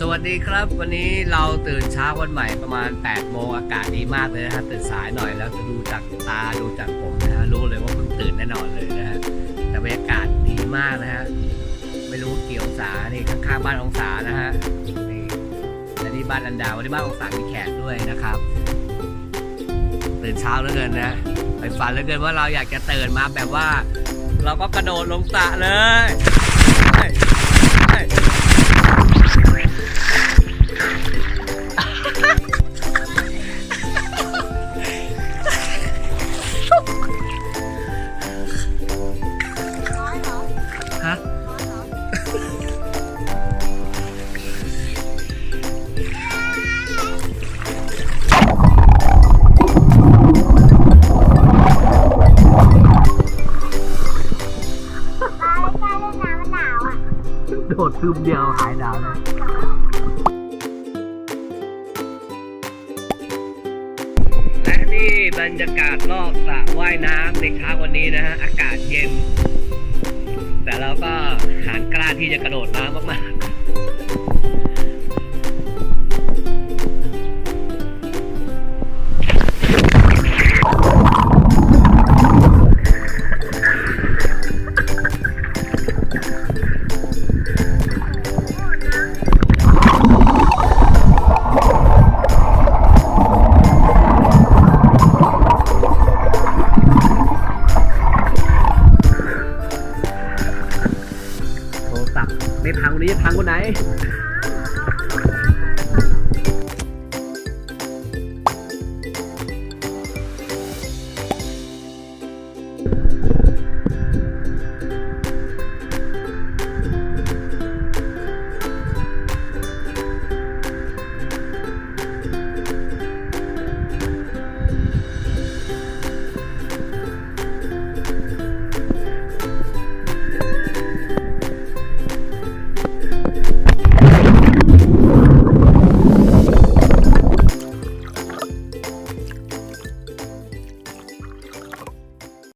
สวัสดีครับวันนี้เราตื่นเช้าวันใหม่ประมาณ 8 โมงอากาศดีมากเลยนะฮะตื่นสายหน่อยแล้วจะดูจากตาดูจากผมนะฮะรู้เลยว่าเพิ่งตื่นแน่นอนเลยนะฮะแต่บรรยากาศดีมากนะฮะไม่รู้เกี่องศานี่ข้างๆบ้านองศานะฮะนี่และนี่บ้านอันดาวันนี้บ้านองศามีแขกด้วยนะครับ ตื่นเช้าเหลือเกินนะไปฝันเหลือเกินว่าเราอยากจะตื่นมาแบบว่า เราก็กระโดดลงสระเลย โดดคืมเดียวหายดาวเลยและนี่บรรยากาศรอบสระว่ายน้ำในเช้าวันนี้นะฮะ อากาศเย็น แต่เราก็หานกล้าที่จะกระโดดน้ำมากๆ ในทางวันนี้ทางคนไหน